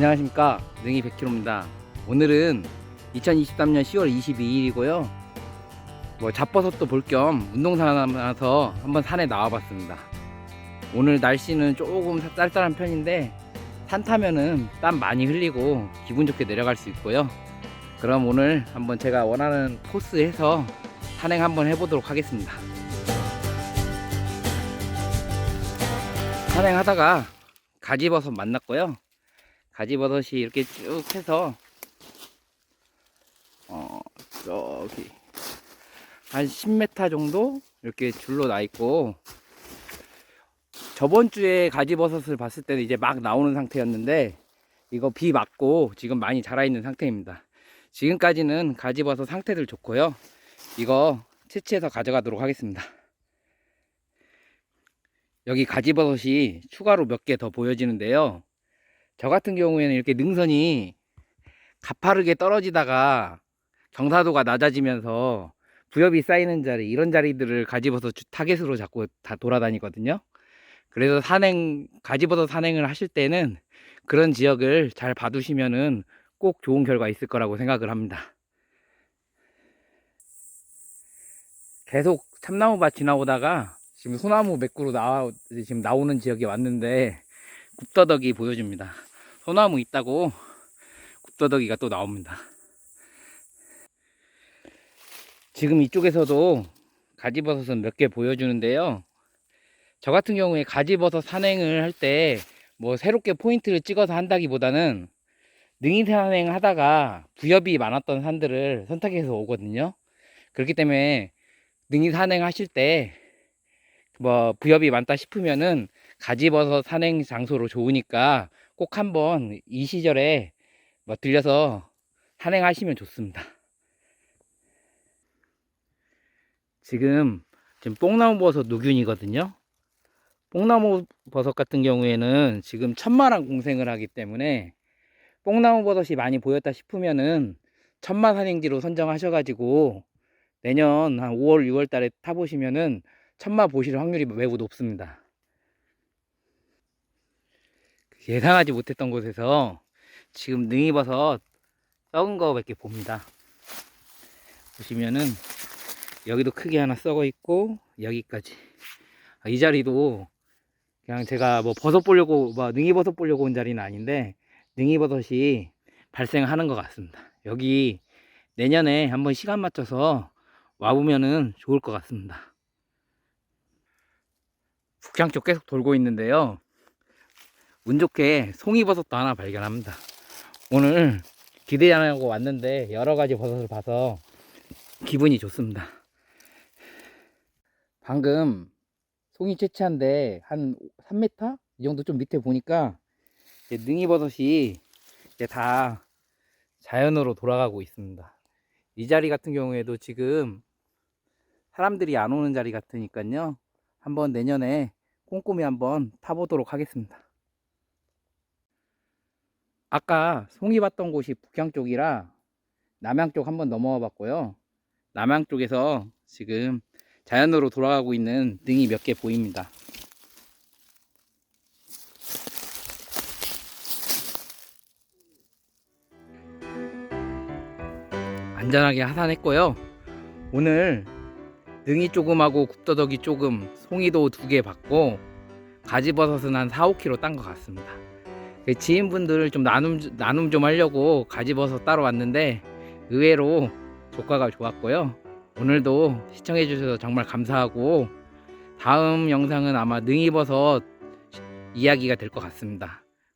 안녕하십니까. 능이 100kg입니다. 오늘은 2023년 10월 22일이고요. 뭐 잡버섯도 볼 겸 운동 삼아서 한번 산에 나와봤습니다. 오늘 날씨는 조금 쌀쌀한 편인데 산 타면은 땀 많이 흘리고 기분 좋게 내려갈 수 있고요. 그럼 오늘 한번 제가 원하는 코스 해서 산행 한번 해보도록 하겠습니다. 산행하다가 가지버섯 만났고요 가지버섯이 이렇게 쭉 해서 어 저기 한 10m 정도 이렇게 줄로 나 있고 저번 주에 가지버섯을 봤을 때는 이제 막 나오는 상태였는데 이거 비 맞고 지금 많이 자라 있는 상태입니다. 지금까지는 가지버섯 상태들 좋고요. 이거 채취해서 가져가도록 하겠습니다. 여기 가지버섯이 추가로 몇 개 더 보여지는데요 저 같은 경우에는 이렇게 능선이 가파르게 떨어지다가 경사도가 낮아지면서 부엽이 쌓이는 자리 이런 자리들을 가지버섯 주- 타겟으로 자꾸 다 돌아다니거든요. 그래서 산행 가지버섯 산행을 하실 때는 그런 지역을 잘 봐두시면은 꼭 좋은 결과 있을 거라고 생각을 합니다. 계속 참나무밭 지나오다가 지금 소나무 맥구로 나와 지금 나오는 지역에 왔는데 굽더덕이 보여줍니다 소나무 있다고 굽더덕이가 또 나옵니다. 지금 이쪽에서도 가지버섯은 몇 개 보여주는데요. 저 같은 경우에 가지버섯 산행을 할 때 뭐 새롭게 포인트를 찍어서 한다기보다는 능이 산행 하다가 부엽이 많았던 산들을 선택해서 오거든요. 그렇기 때문에 능이 산행 하실 때 뭐 부엽이 많다 싶으면은 가지버섯 산행 장소로 좋으니까 꼭 한번 이 시절에 뭐 들려서 산행하시면 좋습니다. 지금 지금 뽕나무 버섯 누균이거든요. 뽕나무 버섯 같은 경우에는 지금 천마랑 공생을 하기 때문에 뽕나무 버섯이 많이 보였다 싶으면은 천마 산행지로 선정하셔가지고 내년 한 5월, 6월 달에 타보시면은 천마 보실 확률이 매우 높습니다. 예상하지 못했던 곳에서 지금 능이버섯 썩은 거몇개 봅니다. 보시면은 여기도 크게 하나 썩어 있고 여기까지 아, 이 자리도 그냥 제가 뭐 버섯 보려고 뭐 능이버섯 보려고 온 자리는 아닌데 능이버섯이 발생하는 것 같습니다. 여기 내년에 한번 시간 맞춰서 와보면은 좋을 것 같습니다. 북향 쪽 계속 돌고 있는데요. 운 좋게 송이버섯도 하나 발견합니다. 오늘 기대 안 하고 왔는데 여러 가지 버섯을 봐서 기분이 좋습니다. 방금 송이 채취한데 한 3m? 이 정도 좀 밑에 보니까 이제 능이 버섯이 이제 다 자연으로 돌아가고 있습니다. 이 자리 같은 경우에도 지금 사람들이 안 오는 자리 같으니까요. 한번 내년에 꼼꼼히 한번 타보도록 하겠습니다. 아까 송이 봤던 곳이 북향 쪽이라 남양 쪽 한번 넘어와 봤고요. 남양 쪽에서 지금 자연으로 돌아가고 있는 등이 몇 개 보입니다. 안전하게 하산했고요. 오늘 능이 조금하고 굽더덕이 조금, 송이도 두 개 받고 가지버섯은 한 4, 5kg 딴 것 같습니다. 그 지인분들 좀 나눔 나눔 좀 하려고 가지버섯 따러 왔는데 의외로 조과가 좋았고요. 오늘도 시청해 주셔서 정말 감사하고 다음 영상은 아마 능이버섯 이야기가 될 것 같습니다.